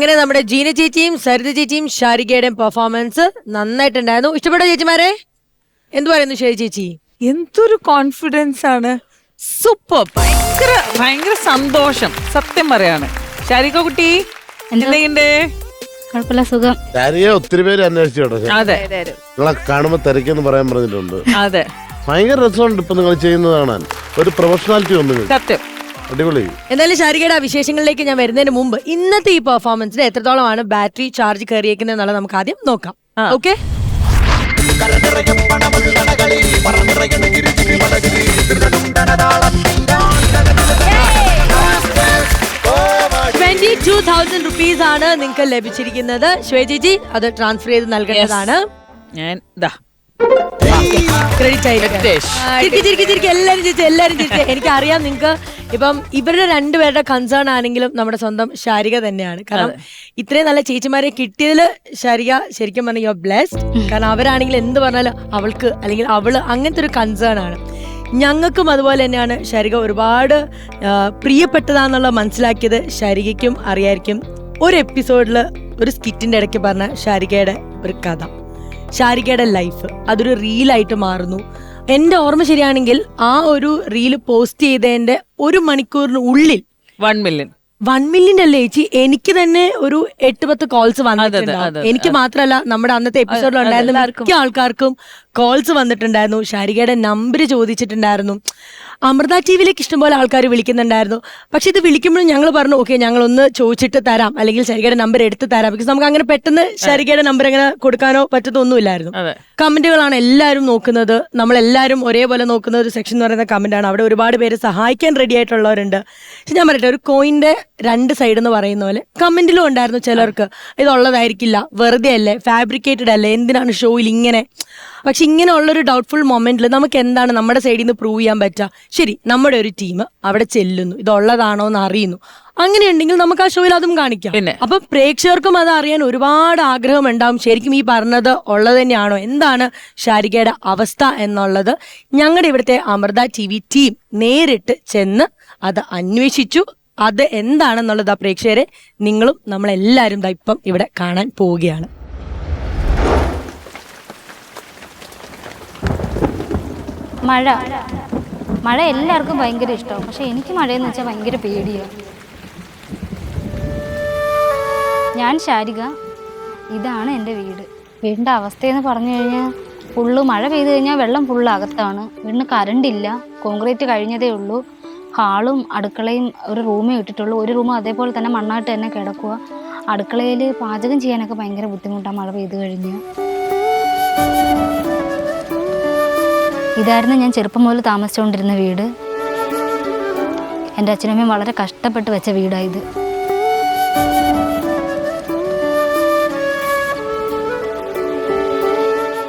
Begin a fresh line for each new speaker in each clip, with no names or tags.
അങ്ങനെ നമ്മുടെ ജീന ചേച്ചിയും സരിത ചേച്ചിയും ഷാരികയുടെയും പെർഫോമൻസ് നന്നായിട്ടുണ്ടായിരുന്നു. ഇഷ്ടപ്പെട്ട ചേച്ചിമാരെ? എന്ത് പറയുന്നു ശരി ചേച്ചി?
എന്തൊരു കോൺഫിഡൻസ് ആണ്. സൂപ്പർ ഭയങ്കര ഭയങ്കര സന്തോഷം. സത്യം പറയാണ്. ശാരിക കുട്ടി
കുഴപ്പമില്ല സുഖം.
ശാരിയെ ഒത്തിരി പേര് അന്വേഷിച്ചു കേട്ടോ.
അതെ.
നിങ്ങളെ കാണുമ്പോ തിരക്കെന്ന് പറയാൻ പറഞ്ഞിട്ടുണ്ട്.
അതെ.
ഭയങ്കര രസമുണ്ട് ഇപ്പൊ നിങ്ങൾ ചെയ്യുന്നതാണ് കാണാൻ ഒരു പ്രൊഫഷണാലിറ്റി ഒന്നും
സത്യം.
അടിപൊളി.
എന്തായാലും ഷാരികയുടെ ആ വിശേഷങ്ങളിലേക്ക് ഞാൻ വരുന്നതിന് മുമ്പ് ഇന്നത്തെ ഈ പെർഫോമൻസിന് എത്രത്തോളമാണ് ബാറ്ററി ചാർജ് കയറിയേക്കുന്നത് എന്നുള്ളത് നമുക്ക് ആദ്യം നോക്കാം. Okay twenty two thousand rupees ആണ് നിങ്ങൾക്ക് ലഭിച്ചിരിക്കുന്നത്. ശ്വേജിജി അത് ട്രാൻസ്ഫർ ചെയ്ത് നൽകേണ്ടതാണ്.
ഞാൻ ഇതാ
ക്രെഡിറ്റ് ആയിരിക്കും എല്ലാരും ചിരിച്ചു എല്ലാരും ചിരിച്ചു. എനിക്ക് അറിയാം നിങ്ങൾക്ക് ഇപ്പം ഇവരുടെ രണ്ടുപേരുടെ കൺസേൺ ആണെങ്കിലും നമ്മുടെ സ്വന്തം ശാരിക തന്നെയാണ്. കാരണം ഇത്രയും നല്ല ചേച്ചിമാരെ കിട്ടിയതിൽ ശാരിക ശരിക്കും പറഞ്ഞാൽ യു ബ്ലെസ്ഡ് കാരണം അവരാണെങ്കിൽ എന്ത് പറഞ്ഞാലും അവൾക്ക് അല്ലെങ്കിൽ അവൾ അങ്ങനത്തെ ഒരു കൺസേൺ ആണ്. ഞങ്ങൾക്കും അതുപോലെ തന്നെയാണ് ശാരിക ഒരുപാട് പ്രിയപ്പെട്ടതാന്നുള്ള പ്രിയപ്പെട്ടതാന്നുള്ളത് മനസ്സിലാക്കിയത് ശാരികയ്ക്കും അറിയായിരിക്കും. ഒരു എപ്പിസോഡിൽ ഒരു സ്കിറ്റിന്റെ ഇടയ്ക്ക് പറഞ്ഞ ശാരികയുടെ ഒരു കഥ. ശാരികയുടെ ലൈഫ് അതൊരു റീലായിട്ട് മാറുന്നു. എന്റെ ഓർമ്മ ശരിയാണെങ്കിൽ ആ ഒരു റീൽ പോസ്റ്റ് ചെയ്തതിന്റെ ഒരു മണിക്കൂറിന് ഉള്ളിൽ
വൺ മില്യൺ.
വൺ മില്യൻ അല്ലേ ചേച്ചി? എനിക്ക് തന്നെ ഒരു എട്ട് പത്ത് കോൾസ്
വന്നിട്ടുണ്ട്
എനിക്ക് മാത്രമല്ല നമ്മുടെ അന്നത്തെ എപ്പിസോഡിൽ ഉണ്ടായിരുന്ന മിക്ക ആൾക്കാർക്കും കോൾസ് വന്നിട്ടുണ്ടായിരുന്നു. ശാരികയുടെ നമ്പർ ചോദിച്ചിട്ടുണ്ടായിരുന്നു. അമൃത ടി വിയിലേക്ക് ഇഷ്ടംപോലെ ആൾക്കാർ വിളിക്കുന്നുണ്ടായിരുന്നു. പക്ഷെ ഇത് വിളിക്കുമ്പോഴും ഞങ്ങൾ പറഞ്ഞു ഓക്കെ ഞങ്ങൾ ഒന്ന് ചോദിച്ചിട്ട് തരാം. അല്ലെങ്കിൽ ശരികയുടെ നമ്പർ എടുത്ത് തരാം. ബിക്കോസ് നമുക്ക് അങ്ങനെ പെട്ടെന്ന് ശരികയുടെ നമ്പർ അങ്ങനെ കൊടുക്കാനോ പറ്റത്തൊന്നുമില്ലായിരുന്നു കമന്റുകളാണ് എല്ലാവരും നോക്കുന്നത്. നമ്മളെല്ലാവരും ഒരേപോലെ നോക്കുന്ന ഒരു സെക്ഷൻ എന്ന് പറയുന്ന കമന്റാണ്. അവിടെ ഒരുപാട് പേര് സഹായിക്കാൻ റെഡി ആയിട്ടുള്ളവരുണ്ട്. പക്ഷെ ഞാൻ പറയട്ടെ ഒരു കോയിന്റെ രണ്ട് സൈഡ് എന്ന് പറയുന്ന പോലെ കമന്റിലും ഉണ്ടായിരുന്നു ചിലർക്ക്. ഇതുള്ളതായിരിക്കില്ല. വെറുതെ അല്ലേ? ഫാബ്രിക്കേറ്റഡ് അല്ലേ? എന്തിനാണ് ഷോയിൽ ഇങ്ങനെ? പക്ഷെ ഇങ്ങനെ ഉള്ളൊരു ഡൗട്ട്ഫുൾ മൊമെന്റിൽ നമുക്ക് എന്താണ് നമ്മുടെ സൈഡിൽ നിന്ന് പ്രൂവ് ചെയ്യാൻ പറ്റുക? ശരി നമ്മുടെ ഒരു ടീം അവിടെ ചെല്ലുന്നു ഇതുള്ളതാണോ എന്ന് അറിയുന്നു. അങ്ങനെയുണ്ടെങ്കിൽ നമുക്ക് ആ ഷോയിൽ അതും കാണിക്കാം.
പിന്നെ.
അപ്പൊ പ്രേക്ഷകർക്കും അത് അറിയാൻ ഒരുപാട് ആഗ്രഹം ഉണ്ടാവും ശരിക്കും ഈ പറഞ്ഞത് ഉള്ളത് തന്നെയാണോ? എന്താണ് ഷാരികയുടെ അവസ്ഥ എന്നുള്ളത്? ഞങ്ങളുടെ ഇവിടുത്തെ അമൃത ടി വി ടീം നേരിട്ട് ചെന്ന് അത് അന്വേഷിച്ചു. അത് എന്താണെന്നുള്ളത് ആ പ്രേക്ഷകരെ നിങ്ങളും നമ്മളെല്ലാവരും ദാ ഇപ്പം ഇവിടെ കാണാൻ പോവുകയാണ്.
മഴ. മഴ എല്ലാവർക്കും ഭയങ്കര ഇഷ്ടമാണ്. പക്ഷെ എനിക്ക് മഴയെന്ന് വെച്ചാൽ ഭയങ്കര പേടിയാണ് ഞാൻ ശാരിക ഇതാണ് എന്റെ വീട്. വീടിന്റെ അവസ്ഥയെന്ന് പറഞ്ഞു കഴിഞ്ഞാൽ ഫുള്ള് മഴ പെയ്തു കഴിഞ്ഞാൽ വെള്ളം ഫുള്ള് അകത്താണ്. വീടിന് കറണ്ടില്ല കോൺക്രീറ്റ് കഴിഞ്ഞതേ ഉള്ളൂ. ഹാളും അടുക്കളയും ഒരു റൂമേ ഇട്ടിട്ടുള്ളൂ. ഒരു റൂം അതേപോലെ തന്നെ മണ്ണായിട്ട് തന്നെ കിടക്കുക അടുക്കളയിൽ പാചകം ചെയ്യാനൊക്കെ ഭയങ്കര ബുദ്ധിമുട്ടാണ് മഴ പെയ്തു കഴിഞ്ഞാൽ. ഇതായിരുന്നു ഞാൻ ചെറുപ്പം മുതൽ താമസിച്ചുകൊണ്ടിരുന്ന വീട്. എന്റെ അച്ഛനമ്മയും വളരെ കഷ്ടപ്പെട്ട് വെച്ച വീടായത്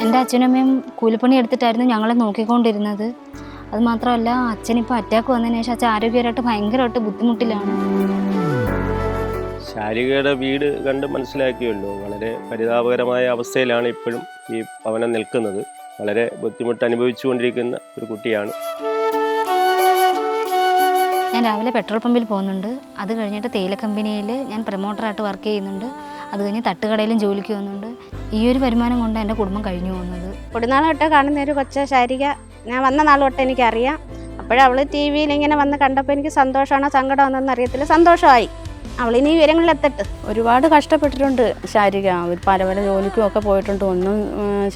എന്റെ അച്ഛനമ്മയും കൂലിപ്പണി എടുത്തിട്ടായിരുന്നു ഞങ്ങളെ നോക്കിക്കൊണ്ടിരുന്നത്. അത് മാത്രമല്ല അച്ഛനിപ്പോൾ അറ്റാക്ക് വന്നതിന് ശേഷം അച്ഛൻ ആരോഗ്യപരമായിട്ട് ഭയങ്കരമായിട്ട് ബുദ്ധിമുട്ടിലാണ്.
ശാരികയുടെ വീട് കണ്ട് മനസ്സിലാക്കിയല്ലോ വളരെ പരിതാപകരമായ അവസ്ഥയിലാണ് ഇപ്പോഴും ഈ ഭവനം നിൽക്കുന്നത്. വളരെ ബുദ്ധിമുട്ട് അനുഭവിച്ചുകൊണ്ടിരിക്കുന്ന ഒരു കുട്ടിയാണ്.
ഞാൻ രാവിലെ പെട്രോൾ പമ്പിൽ പോകുന്നുണ്ട്. അത് കഴിഞ്ഞിട്ട് തേയില കമ്പനിയിൽ ഞാൻ പ്രൊമോട്ടറായിട്ട് വർക്ക് ചെയ്യുന്നുണ്ട്. അത് കഴിഞ്ഞ് തട്ടുകടയിലും ജോലിക്ക് പോകുന്നുണ്ട്. ഈ ഒരു വരുമാനം കൊണ്ട് എന്റെ കുടുംബം കഴിഞ്ഞു പോകുന്നത്.
കൊടുനാൾ തൊട്ട് കാണുന്ന ഒരു കൊച്ച ശാരിക ഞാൻ വന്ന നാൾ തൊട്ട് എനിക്കറിയാം. അപ്പോഴവൾ ടി വിയിൽ ഇങ്ങനെ വന്ന് കണ്ടപ്പോൾ എനിക്ക് സന്തോഷമാണോ സങ്കടമാണെന്നൊന്നും അറിയത്തില്ല. സന്തോഷമായി. അവളിനി വിവരങ്ങളിലെത്തട്ട്
ഒരുപാട് കഷ്ടപ്പെട്ടിട്ടുണ്ട് ശാരിക. പല പല ജോലിക്കും ഒക്കെ പോയിട്ടുണ്ട്. ഒന്നും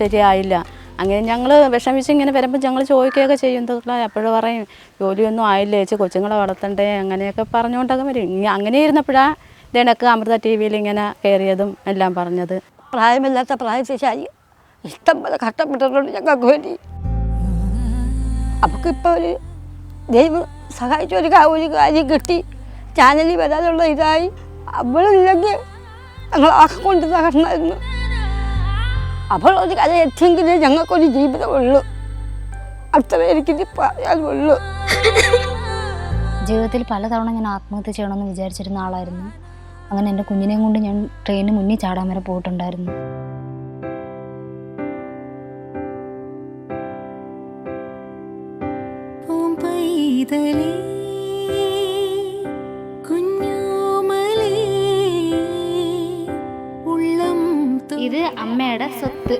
ശരിയായില്ല. അങ്ങനെ ഞങ്ങൾ വിഷമിച്ച് ഇങ്ങനെ വരുമ്പോൾ ഞങ്ങൾ ചോദിക്കുകയൊക്കെ ചെയ്യും. എപ്പോഴും പറയും ജോലിയൊന്നും ആയില്ലേ? ചേച്ചി കൊച്ചുങ്ങളെ വളർത്തണ്ടേ? അങ്ങനെയൊക്കെ പറഞ്ഞുകൊണ്ടൊക്കെ വരും. ഇങ്ങനെ അങ്ങനെ ഇരുന്നപ്പോഴാണ് ഇതിനൊക്കെ അമൃത ടി വിയിൽ ഇങ്ങനെ കയറിയതും എല്ലാം പറഞ്ഞത്.
പ്രായമില്ലാത്ത പ്രായശേഷായി ഇഷ്ടം പോലെ കഷ്ടപ്പെട്ടിട്ടുണ്ട് ഞങ്ങൾക്ക് വേണ്ടി. അവൾക്ക് ഇപ്പോൾ ഒരു ദൈവം സഹായിച്ച ഒരു ഒരു കാര്യം കിട്ടി. ചാനലിൽ വരാനുള്ള ഇതായി. അവളില്ലെങ്കിൽ ഞങ്ങൾ ആക്കെ കൊണ്ട് തകർന്നായിരുന്നു അവൾ ഒരു കഥ എത്തിയെങ്കിലേ ഞങ്ങൾക്കൊരു ജീവിതമുള്ളൂ. അത്ര എനിക്കിത് പറയാനുള്ളൂ.
ജീവിതത്തിൽ പലതവണ ഞാൻ ആത്മഹത്യ ചെയ്യണമെന്ന് വിചാരിച്ചിരുന്ന ആളായിരുന്നു. അങ്ങനെ എന്റെ കുഞ്ഞിനെയും കൊണ്ട് ഞാൻ ട്രെയിനിന് മുന്നിൽ ചാടാൻ വരെ പോയിട്ടുണ്ടായിരുന്നു.
പൈതലേ
ഇത് അമ്മയുടെ സ്വത്ത്.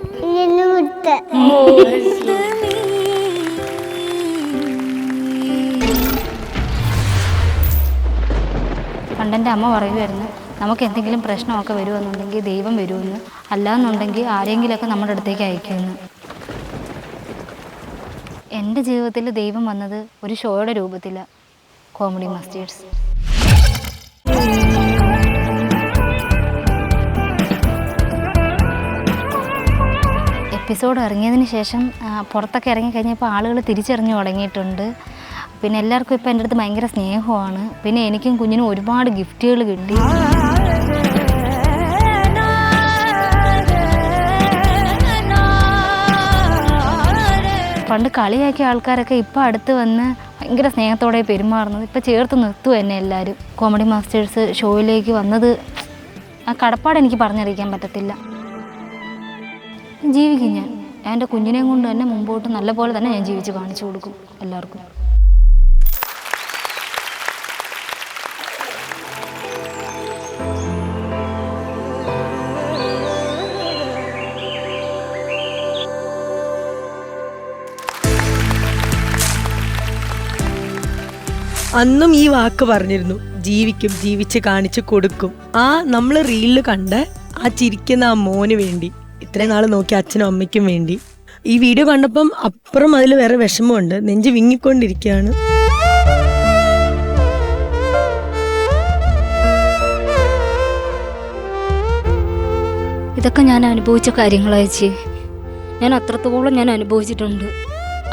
പണ്ടെന്റെ അമ്മ പറയുമായിരുന്നു നമുക്ക് എന്തെങ്കിലും പ്രശ്നമൊക്കെ വരുമെന്നുണ്ടെങ്കിൽ ദൈവം വരുമെന്ന്. അല്ലാന്നുണ്ടെങ്കിൽ ആരെങ്കിലുമൊക്കെ നമ്മുടെ അടുത്തേക്ക് അയക്കുമെന്ന്. എന്റെ ജീവിതത്തിൽ ദൈവം വന്നത് ഒരു ഷോയുടെ രൂപത്തിലാണ് കോമഡി മാസ്റ്റേഴ്സ്. എപ്പിസോഡ് ഇറങ്ങിയതിന് ശേഷം പുറത്തൊക്കെ ഇറങ്ങിക്കഴിഞ്ഞപ്പോൾ ആളുകൾ തിരിച്ചറിഞ്ഞു തുടങ്ങിയിട്ടുണ്ട്. പിന്നെ എല്ലാവർക്കും ഇപ്പോൾ എന്റെ അടുത്ത് ഭയങ്കര സ്നേഹമാണ്. പിന്നെ എനിക്കും കുഞ്ഞിനും ഒരുപാട് ഗിഫ്റ്റുകൾ കിട്ടി. പണ്ട് കളിയാക്കിയ ആൾക്കാരൊക്കെ ഇപ്പോൾ അടുത്ത് വന്ന് ഭയങ്കര സ്നേഹത്തോടെ പെരുമാറുന്നത്. ഇപ്പോൾ ചേർത്ത് നിർത്തുക എന്നെ എല്ലാവരും. കോമഡി മാസ്റ്റേഴ്സ് ഷോയിലേക്ക് വന്നത് ആ കടപ്പാട് എനിക്ക് പറഞ്ഞറിയിക്കാൻ പറ്റത്തില്ല. ജീവിക്കും ഞാൻ. എന്റെ കുഞ്ഞിനെയും കൊണ്ട് തന്നെ മുമ്പോട്ട് നല്ല പോലെ തന്നെ ഞാൻ ജീവിച്ച് കാണിച്ചു കൊടുക്കും എല്ലാവർക്കും.
അന്നും ഈ വാക്ക് പറഞ്ഞിരുന്നു. ജീവിക്കും ജീവിച്ച് കാണിച്ചു കൊടുക്കും. ആ നമ്മൾ റീലിൽ കണ്ട ആ ചിരിക്കുന്ന ആ മോന് വേണ്ടി. ഇത്രയും നാൾ നോക്കി അച്ഛനും അമ്മയ്ക്കും വേണ്ടി. ഈ വീഡിയോ കണ്ടപ്പം അപ്പുറം അതിൽ വേറെ വിഷമമുണ്ട്. നെഞ്ച് വിങ്ങിക്കൊണ്ടിരിക്കുകയാണ്.
ഇതൊക്കെ ഞാൻ അനുഭവിച്ച കാര്യങ്ങളയച്ചി ഞാൻ അത്രത്തോളം ഞാൻ അനുഭവിച്ചിട്ടുണ്ട്.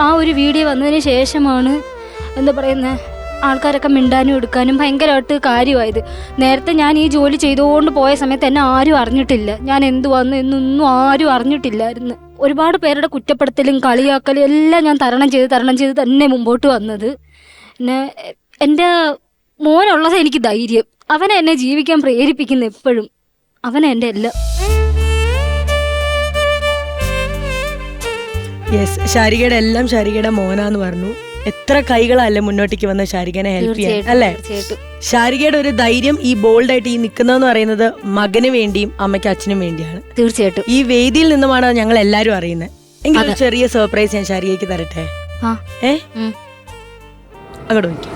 ആ ഒരു വീഡിയോ വന്നതിന് ശേഷമാണ് എന്താ പറയുന്നത് ആൾക്കാരൊക്കെ മിണ്ടാനും എടുക്കാനും ഭയങ്കരമായിട്ട് കാര്യമായത്. നേരത്തെ ഞാൻ ഈ ജോലി ചെയ്തുകൊണ്ട് പോയ സമയത്ത് എന്നെ ആരും അറിഞ്ഞിട്ടില്ല. ഞാൻ എന്ത് വന്നു എന്നൊന്നും ആരും അറിഞ്ഞിട്ടില്ലായിരുന്നു. ഒരുപാട് പേരുടെ കുറ്റപ്പെടുത്തലും കളിയാക്കലും എല്ലാം ഞാൻ തരണം ചെയ്ത് തരണം ചെയ്ത് തന്നെ മുമ്പോട്ട് വന്നത്. പിന്നെ എന്റെ മോനുള്ളത് എനിക്ക് ധൈര്യം. അവനെ എന്നെ ജീവിക്കാൻ പ്രേരിപ്പിക്കുന്ന എപ്പോഴും അവനെ എന്റെ എല്ലാം
യെസ് ശാരികയുടെ എല്ലാം ശാരികയുടെ മോനാന്ന് പറഞ്ഞു. എത്ര കൈകളല്ലേ മുന്നോട്ടേക്ക് വന്ന് ശാരികനെ ഹെൽപ്പ് ചെയ്യാൻ അല്ലെ? ശാരികയുടെ ഒരു ധൈര്യം ഈ ബോൾഡായിട്ട് ഈ നിൽക്കുന്നതെന്ന് പറയുന്നത് മകന് വേണ്ടിയും അമ്മയ്ക്ക് അച്ഛനും വേണ്ടിയാണ്.
തീർച്ചയായിട്ടും.
ഈ വേദിയിൽ നിന്നുമാണ് ഞങ്ങൾ എല്ലാരും അറിയുന്നത്? എങ്കിലും ചെറിയ സർപ്രൈസ് ഞാൻ ശാരികയ്ക്ക് തരട്ടെ? ഏ? അങ്ങോട്ട് നോക്കി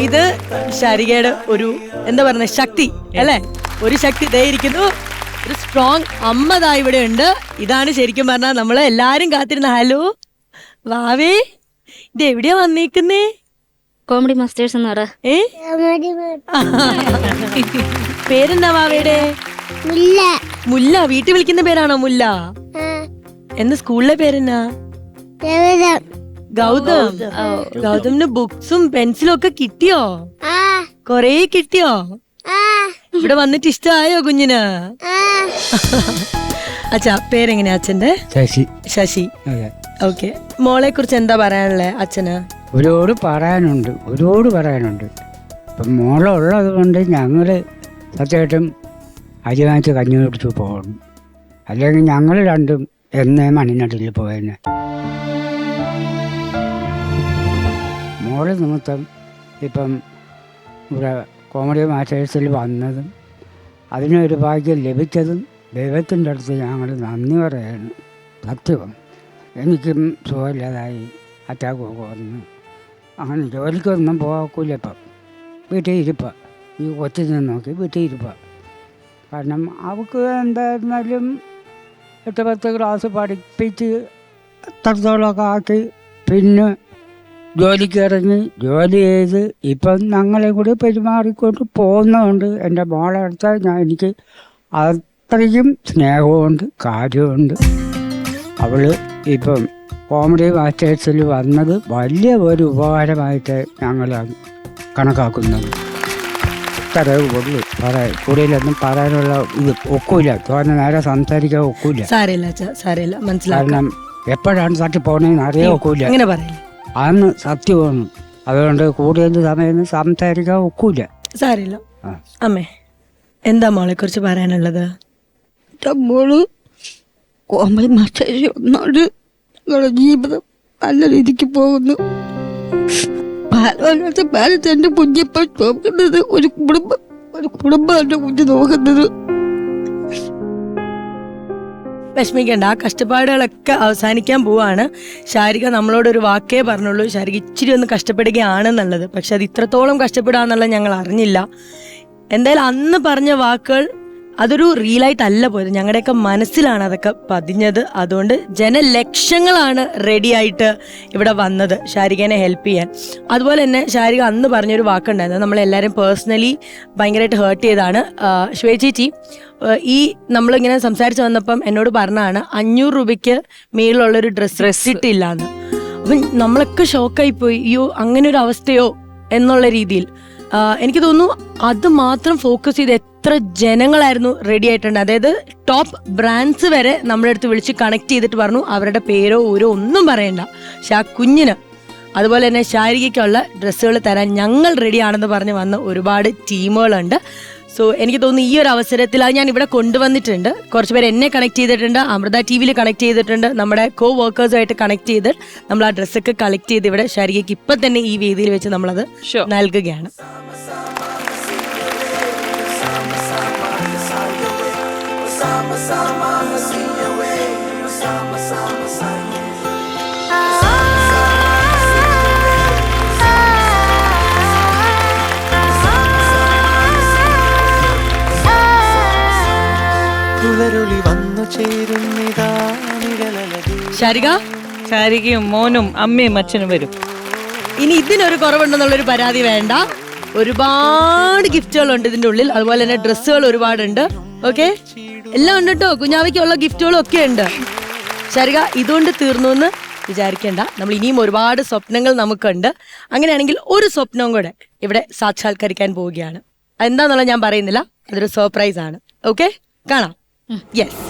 ഇത് ശാരികയുടെ ഒരു എന്താ പറയുന്നത് ശക്തി അല്ലേ? ഒരു ശക്തി ദേ ഇരിക്കുന്നു. ഒരു സ്ട്രോങ് അമ്മ ദാ ഇവിടെ ഉണ്ട്. ഇതാണ് ശരിക്കും പറഞ്ഞാൽ നമ്മൾ എല്ലാരും കാത്തിരുന്ന. ഹലോ വാവേ ഇത് എവിടെയാ വന്നേക്കുന്നേ?
കോമഡി മാസ്റ്റേഴ്സ് എന്ന് പറ.
ഏ? പേരെന്താ വാവയുടെ മുല്ല. വീട്ടിൽ വിളിക്കുന്ന പേരാണോ മുല്ല? എന്ന് സ്കൂളിലെ പേരെന്നാ? ഗൗതം. ഗൗതമിന് ബുക്സും പെൻസിലും ഒക്കെ കിട്ടിയോ കൊറേ കിട്ടിയോ? ഇവിടെ വന്നിട്ട് ഇഷ്ടമായോ കുഞ്ഞിന്? അച്ഛാ പേരെങ്ങനെയാ അച്ഛന്റെ
ശശി.
ശശി. ഓക്കെ. മോളെ കുറിച്ച് എന്താ പറയാനുള്ളേ അച്ഛന്?
ഒരുപാട് പറയാനുണ്ട്. ഒരുപാട് പറയാനുണ്ട്. ഇപ്പം മോളുള്ളത് കൊണ്ട് ഞങ്ങൾ സത്യമായിട്ടും അരി വാങ്ങിച്ച് കഞ്ഞി കുടിച്ച് പോകണം അല്ലെങ്കിൽ ഞങ്ങൾ രണ്ടും എന്നേ മണ്ണിനടിയിൽ പോയേനെ. മോൾ നിമിത്തം ഇപ്പം ഇവിടെ കോമഡി മാസ്റ്റേഴ്സിൽ വന്നതും അതിനൊരു ഭാഗ്യം ലഭിച്ചതും ദൈവത്തിന്റെ അടുത്ത് ഞങ്ങൾ നന്ദി പറയാണ് സത്യവും. എനിക്കും സുഖമില്ലാതായി അറ്റാക്ക് ഒക്കെ വന്നു. അങ്ങനെ ജോലിക്കൊന്നും പോകാക്കൂല ഇപ്പം. വീട്ടിൽ ഇരിപ്പ. ഈ കൊച്ചിനെ നോക്കി വീട്ടിൽ ഇരിപ്പ. കാരണം അവൾക്ക് എന്തായിരുന്നാലും എട്ട് പത്ത് ക്ലാസ് പഠിപ്പിച്ച് അത്രത്തോളമൊക്കെ ആക്കി. പിന്നെ ജോലിക്ക് ഇറങ്ങി ജോലി ചെയ്ത് ഇപ്പം ഞങ്ങളെ കൂടി പെരുമാറിക്കൊണ്ട് പോകുന്നതുകൊണ്ട് എന്റെ മോളെ അടുത്ത് ഞാൻ എനിക്ക് അത്രയും സ്നേഹമുണ്ട് കാര്യമുണ്ട്. അവൾ ഇപ്പം കോമഡി മാസ്റ്റേഴ്സിൽ വന്നത് വലിയ ഒരു ഉപകാരമായിട്ട് ഞങ്ങൾ കണക്കാക്കുന്നത്. ഇത്രയേ ഉള്ളൂ. പറയാൻ കൂടുതലൊന്നും പറയാനുള്ള ഇത് ഒക്കൂല. തോന്നെ നേരെ സംസാരിക്കാൻ ഒക്കൂല.
സാരമില്ല അച്ഛാ സാരമില്ല
കാരണം എപ്പോഴാണ് തട്ടി പോകണമെന്ന് അറിയാൻ ഒക്കൂല.
അങ്ങനെ പറയില്ല?
അന്ന് സത്യമാണ്. അതുകൊണ്ട് കൂടുതൽ സമയം സംസാരിക്കാൻ ഒക്കൂല
സാരില്ല. അമ്മേ എന്താ മോളെ കുറിച്ച് പറയാനുള്ളത്
മോൾ കോമഡി മാസ്റ്റേജ് ഒന്നോട് ഞങ്ങളുടെ ജീവിതം നല്ല രീതിക്ക് പോകുന്നു. ബാലവകാശ ബാലത്ത് എന്റെ കുഞ്ഞിപ്പോൾ നോക്കുന്നത് ഒരു കുടുംബം ഒരു കുടുംബം എന്റെ കുഞ്ഞ് നോക്കുന്നത്.
വിഷമിക്കേണ്ട. ആ കഷ്ടപ്പാടുകളൊക്കെ അവസാനിക്കാൻ പോവാണ്. ശാരിക നമ്മളോടൊരു വാക്കേ പറഞ്ഞുള്ളൂ. ശാരിക ഇച്ചിരി ഒന്ന് കഷ്ടപ്പെടുകയാണെന്നുള്ളത്. പക്ഷെ അത് ഇത്രത്തോളം കഷ്ടപ്പെടുക എന്നുള്ളത് ഞങ്ങൾ അറിഞ്ഞില്ല. എന്തായാലും അന്ന് പറഞ്ഞ വാക്കുകൾ അതൊരു റീലായിട്ടല്ല പോയത്. ഞങ്ങളുടെയൊക്കെ മനസ്സിലാണ് അതൊക്കെ പതിഞ്ഞത്. അതുകൊണ്ട് ജനലക്ഷങ്ങളാണ് റെഡി ആയിട്ട് ഇവിടെ വന്നത് ശാരികനെ ഹെൽപ്പ് ചെയ്യാൻ. അതുപോലെ തന്നെ ശാരിക അന്ന് പറഞ്ഞൊരു വാക്കുണ്ടായിരുന്നു. നമ്മളെല്ലാവരും പേഴ്സണലി ഭയങ്കരമായിട്ട് ഹേർട്ട് ചെയ്താണ് ശ്വേ ചേച്ചി ആ, ഈ നമ്മളിങ്ങനെ സംസാരിച്ച് വന്നപ്പം എന്നോട് പറഞ്ഞാണ് അഞ്ഞൂറ് രൂപയ്ക്ക് മേളിലുള്ളൊരു ഡ്രസ്സ് ഡ്രസ്സ് ഇട്ടില്ല എന്ന് അപ്പം നമ്മളൊക്കെ ഷോക്കായി പോയി. അയ്യോ അങ്ങനെ ഒരു അവസ്ഥയോ? എന്നുള്ള രീതിയിൽ. എനിക്ക് തോന്നുന്നു അത് മാത്രം ഫോക്കസ് ചെയ്ത് എത്ര ജനങ്ങളായിരുന്നു റെഡി ആയിട്ടുണ്ട്. അതായത് ടോപ്പ് ബ്രാൻഡ്സ് വരെ നമ്മുടെ അടുത്ത് വിളിച്ച് കണക്ട് ചെയ്തിട്ട് പറഞ്ഞു. അവരുടെ പേരോ ഊരോ ഒന്നും പറയണ്ട. പക്ഷെ ആ കുഞ്ഞിന് അതുപോലെ തന്നെ ശാരീരികയ്ക്കുള്ള ഡ്രസ്സുകൾ തരാൻ ഞങ്ങൾ റെഡിയാണെന്ന് പറഞ്ഞ് വന്ന ഒരുപാട് ടീമുകളുണ്ട് സോ എനിക്ക് തോന്നുന്നു ഈ ഒരു അവസരത്തിൽ അത് ഞാൻ ഇവിടെ കൊണ്ടുവന്നിട്ടുണ്ട്. കുറച്ച് പേര് എന്നെ കണക്ട് ചെയ്തിട്ടുണ്ട്. അമൃത ടി വിയിൽ കണക്ട് ചെയ്തിട്ടുണ്ട്. നമ്മുടെ കോ വർക്കേഴ്സുമായിട്ട് കണക്ട് ചെയ്ത് നമ്മൾ ആ ഡ്രസ്സൊക്കെ കളക്ട് ചെയ്ത് ഇവിടെ ശാരികയ്ക്ക് ഇപ്പം തന്നെ ഈ വേദിയിൽ വെച്ച് നമ്മളത്. നൽകുകയാണ്.
വന്നു ചേരുന്നിതാ
ശാരിക?
ശാരികയും മോനും അമ്മയും അച്ഛനും വരും.
ഇനി ഇതിനൊരു കുറവുണ്ടെന്നുള്ളൊരു പരാതി വേണ്ട. ഒരുപാട് ഗിഫ്റ്റുകളുണ്ട് ഇതിന്റെ ഉള്ളിൽ. അതുപോലെ തന്നെ ഡ്രസ്സുകൾ ഒരുപാടുണ്ട്. ഓക്കെ? എല്ലാം ഉണ്ട് കേട്ടോ. കുഞ്ഞാവയ്ക്കുള്ള ഗിഫ്റ്റുകളും ഒക്കെ ഉണ്ട്. ശരിക ഇതുകൊണ്ട് തീർന്നു എന്ന് വിചാരിക്കേണ്ട. നമ്മൾ ഇനിയും ഒരുപാട് സ്വപ്നങ്ങൾ നമുക്കുണ്ട്. അങ്ങനെയാണെങ്കിൽ ഒരു സ്വപ്നവും കൂടെ ഇവിടെ സാക്ഷാത്കരിക്കാൻ പോവുകയാണ്. എന്താന്നുള്ളത് ഞാൻ പറയുന്നില്ല. അതൊരു സർപ്രൈസ് ആണ്. ഓക്കെ? കാണാം. യെസ്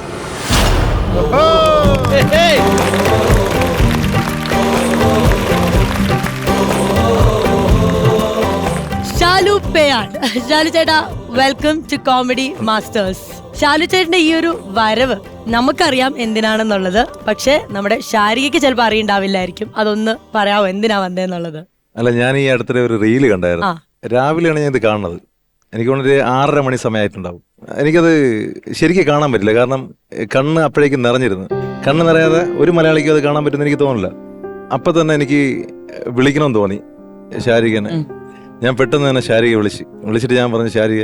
ഷാലു പേയാട് ഷാലു ചേട്ടാ welcome to comedy masters Shalu ചേട്ടന്റെ ഈ ഒരു വരവ് നമുക്കറിയാം എന്തിനാണെന്നുള്ളത്. പക്ഷെ നമ്മുടെ ശാരികയ്ക്ക് ചിലപ്പോൾ അറിയണ്ടാവില്ലായിരിക്കും. അതൊന്ന് പറയാവോ എന്തിനാ വന്നേന്നുള്ളത്?
അല്ല ഞാൻ ഈ അടുത്തിടെ ഒരു റീൽ
ആ.
കണ്ടായിരുന്നു രാവിലെയാണ് ഞാൻ ഇത് കാണുന്നത്. എനിക്ക് തോന്നുന്നു ഒരു ആറര മണി സമയമായിട്ടുണ്ടാവും. എനിക്കത് ശരിക്കും കാണാൻ പറ്റില്ല. കാരണം കണ്ണ് അപ്പോഴേക്കും നിറഞ്ഞിരുന്നു. കണ്ണ് നിറയാതെ ഒരു മലയാളിക്കും അത് കാണാൻ പറ്റുമെന്ന് എനിക്ക് തോന്നില്ല അപ്പം തന്നെ എനിക്ക് വിളിക്കണമെന്ന് തോന്നി ശാരികനെ. ഞാൻ പെട്ടെന്ന് തന്നെ ശാരിക വിളിച്ച്. വിളിച്ചിട്ട് ഞാൻ പറഞ്ഞു ശാരിക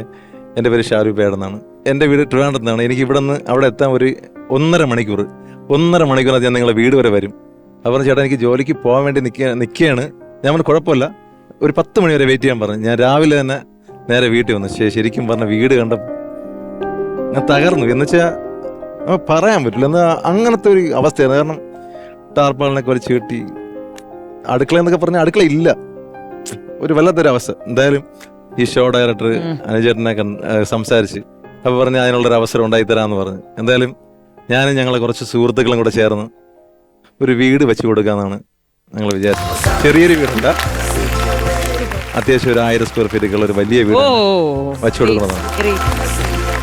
എന്റെ പേര് ഷാരു പേടെന്നാണ്. എന്റെ വീട് ട്രിവാൻഡ്രത്താണ്. എനിക്ക് ഇവിടെ നിന്ന് അവിടെ എത്താൻ ഒരു ഒന്നര മണിക്കൂർ. ഒന്നര മണിക്കൂറിനകത്ത് ഞാൻ നിങ്ങളെ വീട് വരെ വരും. അപ്പോൾ ചേട്ടാ എനിക്ക് ജോലിക്ക് പോകാൻ വേണ്ടി നിൽക്കുക നിൽക്കുകയാണ് ഞാൻ പറഞ്ഞു കുഴപ്പമില്ല. ഒരു പത്ത് മണി വരെ വെയിറ്റ് ചെയ്യാൻ പറഞ്ഞു. ഞാൻ രാവിലെ തന്നെ നേരെ വീട്ടിൽ വന്നു. ശരിക്കും പറഞ്ഞ വീട് കണ്ട ഞാൻ തകർന്നു. എന്ന് വെച്ചാൽ പറയാൻ പറ്റില്ല. എന്നാൽ അങ്ങനത്തെ ഒരു അവസ്ഥയാണ്. കാരണം ടാർപ്പാളിനൊക്കെ വലിച്ചു കെട്ടി അടുക്കള എന്നൊക്കെ പറഞ്ഞാൽ അടുക്കള ഇല്ല. ഒരു വല്ലാത്തൊരു അവസ്ഥ എന്തായാലും ഈ ഷോ ഡയറക്ടർ. അനുചേട്ടനെ സംസാരിച്ച് അപ്പോൾ പറഞ്ഞ് അതിനുള്ളൊരു അവസരം ഉണ്ടായി തരാമെന്ന് പറഞ്ഞു. എന്തായാലും ഞാനും ഞങ്ങളെ കുറച്ച് സുഹൃത്തുക്കളും കൂടെ ചേർന്ന് ഒരു വീട് വെച്ച് കൊടുക്കാന്നാണ് ഞങ്ങൾ വിചാരിച്ചത്. ചെറിയൊരു വീടല്ല അത്യാവശ്യം ഒരു ആയിരം സ്ക്വയർ ഫീറ്റ് ഉള്ള ഒരു വലിയ വീട് വെച്ചു കൊടുക്കണമെന്നാണ്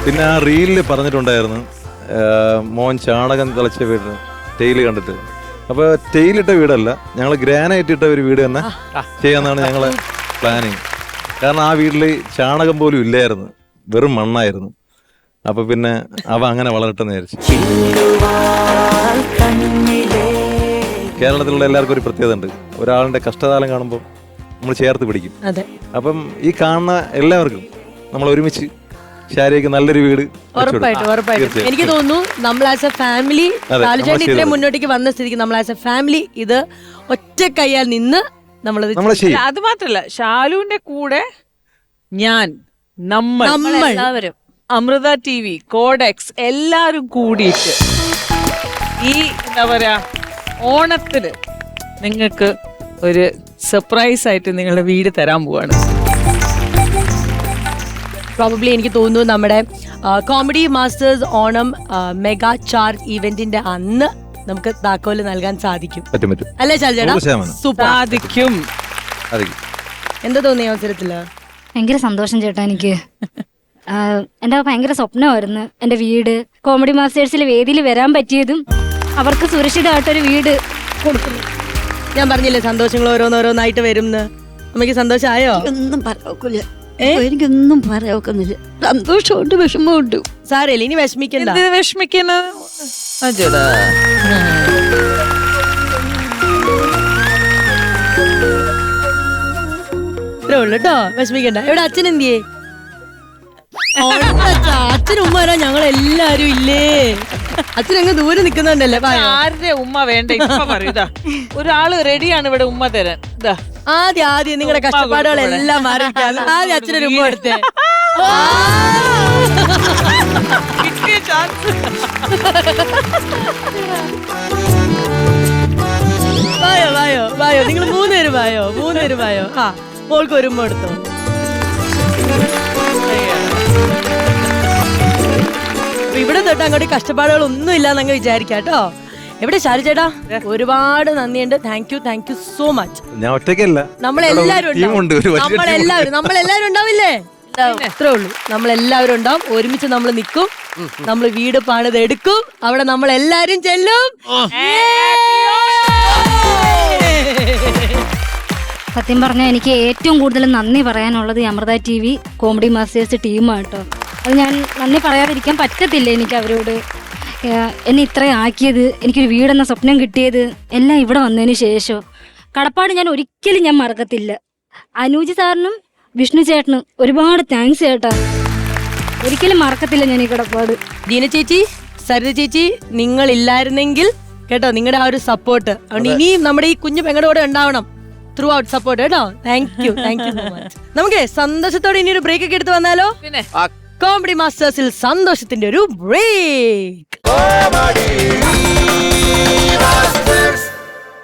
പിന്നെ ആ റീലിൽ പറഞ്ഞിട്ടുണ്ടായിരുന്നു മോൻ ചാണകം തിളച്ച വീട് ടെയിൽ കണ്ടിട്ട്. അപ്പൊ ടെയിലിട്ട വീടല്ല ഞങ്ങൾ ഗ്രാനൈറ്റ് ഇട്ട ഒരു വീട് തന്നെ ചെയ്യാന്നാണ് ഞങ്ങളെ പ്ലാനിങ് കാരണം ആ വീട്ടിൽ ചാണകം പോലും ഇല്ലായിരുന്നു വെറും മണ്ണായിരുന്നു. അപ്പൊ പിന്നെ അവ അങ്ങനെ വളരട്ടെ നേരിച്ചു വിചാരിച്ചു. കേരളത്തിലുള്ള എല്ലാവർക്കും ഒരു പ്രത്യേകത ഉണ്ട് ഒരാളുടെ കഷ്ടകാലം കാണുമ്പോൾ നമ്മൾ ചേർത്ത് പിടിക്കും.
അതെ.
അപ്പം ഈ കാണുന്ന എല്ലാവർക്കും നമ്മൾ ഒരുമിച്ച് ശാരീരിക നല്ലൊരു വീട്.
ഉറപ്പായിട്ടും ഉറപ്പായിട്ടും. എനിക്ക് തോന്നുന്നു നമ്മൾ ആസ് എ ഫാമിലി
നമ്മൾ
ഇത്രയും മുന്നോട്ടേക്ക് വന്ന സ്ഥിതിക്ക് നമ്മൾ ആസ് എ ഫാമിലി ഇത് ഒറ്റ കൈയാൽ നിന്ന് നമ്മളത്
അത് മാത്രല്ല ഷാലുവിന്റെ കൂടെ ഞാൻ നമ്മൾ
നമ്മൾ.
എല്ലാവരും
അമൃത ടി വി കോഡെക്സ് എല്ലാരും കൂടിയിട്ട് ഈ എന്താ പറയാ ഓണത്തിന് നിങ്ങൾക്ക് ഒരു സർപ്രൈസ് ആയിട്ട് നിങ്ങളുടെ വീട് തരാൻ പോവാണ്.
പ്രോബബ്ലി എനിക്ക് തോന്നുന്നു നമ്മുടെ comedy masters Onam mega charge ഇവന്റിന്റെ അന്ന് നമുക്ക് താക്കോൽ നൽകാൻ സാധിക്കും.
പറ്റും പറ്റും.
അല്ലേ ശാലിചേട്ടാ
ശതമാനം.
സൂപ്പർ
സാധിക്കും.
അറിയിക്കും
എന്താ തോന്നിയ അവസരത്തിൽ?
ഭയങ്കര സന്തോഷം ചേട്ടാ എനിക്ക്. ആ, എന്റെ ഭയങ്കര സ്വപ്നമായിരുന്നു എന്റെ വീട്. കോമഡി മാസ്റ്റേഴ്സിൽ വേദിയിൽ വരാൻ പറ്റിയതും അവർക്ക് സുരക്ഷിതമായിട്ടൊരു വീട് കൊടുക്കുന്നു.
ഞാൻ പറഞ്ഞില്ലേ സന്തോഷങ്ങൾ ഓരോന്നോരോന്നായിട്ട് വരും നമുക്ക് സന്തോഷമായോ
ഒന്നും പറയാക്കില്ല എനിക്കൊന്നും പറയാക്കുന്നില്ല സന്തോഷമുണ്ട് വിഷമമുണ്ട്.
സാരമില്ല ഇനി വിഷമിക്കണ്ട.
വിഷമിക്കുന്നത് അജടാ.
ഇത്രേ ഉള്ളു കേട്ടോ വിഷമിക്കണ്ട. ഇവിടെ അച്ഛൻ എന്തിയേ? അച്ഛൻ ഉമ്മ ഞങ്ങൾ എല്ലാരും ഇല്ലേ? അച്ഛൻ അങ്ങ് ദൂരെ നിക്കുന്നുണ്ടല്ലേ വായോ.
ആരുടെ ഉമ്മ വേണ്ട? ഇപ്പൊ പറയൂതാ ഒരാൾ റെഡിയാണ് ഇവിടെ ഉമ്മ തരാൻ. ഇതാ.
ആദ്യം ആദ്യം നിങ്ങളുടെ കഷ്ടപ്പാടുകളെല്ലാം മാറിക്കാൻ ആദ്യം അച്ഛനൊരു ഉമ്മ എടുത്തേ
കിട്ടിയ ചാൻസ്
വായോ വായോ വായോ. നിങ്ങൾ മൂന്നുപേരും വായോ മൂന്നുപേരും വായോ. ആ മോൾക്ക് ഒരു ഉമ്മ എടുത്തോ ഇവിടെ തൊട്ട് അങ്ങോട്ട് കഷ്ടപ്പാടുകൾ ഒന്നും ഇല്ല എന്നങ്ങ് വിചാരിക്കാം കേട്ടോ. എവിടെ ഷാരു ചേട്ടാ? ഒരുപാട് നന്ദിയുണ്ട്. Thank you thank you so much
ഞാൻ ഒറ്റയ്ക്കല്ല. വലിയ
നമ്മളെല്ലാവരും നമ്മളെല്ലാവരും ഉണ്ടാവില്ലേ? അത്രേ ഉള്ളൂ നമ്മളെല്ലാവരും ഉണ്ടാവും. ഒരുമിച്ച് നമ്മൾ നിൽക്കും. നമ്മൾ വീട് പണിത് എടുക്കും. അവിടെ നമ്മൾ എല്ലാരും ചെല്ലും
സത്യം പറഞ്ഞാൽ എനിക്ക് ഏറ്റവും കൂടുതൽ നന്ദി പറയാനുള്ളത് Amrita T V comedy masters ടീമാട്ടോ അത് ഞാൻ നന്ദി പറയാതിരിക്കാൻ പറ്റത്തില്ല എനിക്ക് അവരോട്. എന്നെ ഇത്രയും ആക്കിയത് എനിക്കൊരു വീടെന്ന സ്വപ്നം കിട്ടിയത് എല്ലാം ഇവിടെ വന്നതിന് ശേഷം. കടപ്പാട് ഞാൻ ഒരിക്കലും ഞാൻ മറക്കത്തില്ല. അനൂജ് സാറിനും വിഷ്ണു ചേട്ടനും ഒരുപാട് താങ്ക്സ് ചേട്ടാ. ഒരിക്കലും മറക്കത്തില്ല ഞാൻ ഈ കടപ്പാട്.
ദീന ചേച്ചി സരിത ചേച്ചി നിങ്ങളില്ലായിരുന്നെങ്കിൽ കേട്ടോ നിങ്ങളുടെ ആ ഒരു സപ്പോർട്ട് അതുകൊണ്ട് ഇനിയും നമ്മുടെ ഈ കുഞ്ഞു പെങ്ങളുടെ കൂടെ ഉണ്ടാവണം. ത്രൂ ഔട്ട് സപ്പോർട്ട് കേട്ടോ. Thank you thank you so much നമുക്ക് സന്തോഷത്തോടെ ഇനി ഒരു ബ്രേക്ക് ഒക്കെ എടുത്ത് വന്നാലോ?
പിന്നെ.
കോമഡി മാസ്റ്റേഴ്സിൽ സന്തോഷത്തിന്റെ ഒരു ബ്രേക്ക്